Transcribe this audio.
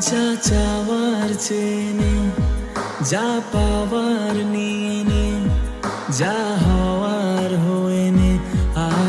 যা চাওয়ার চেনে যা পাওয়ার নিয়ে যা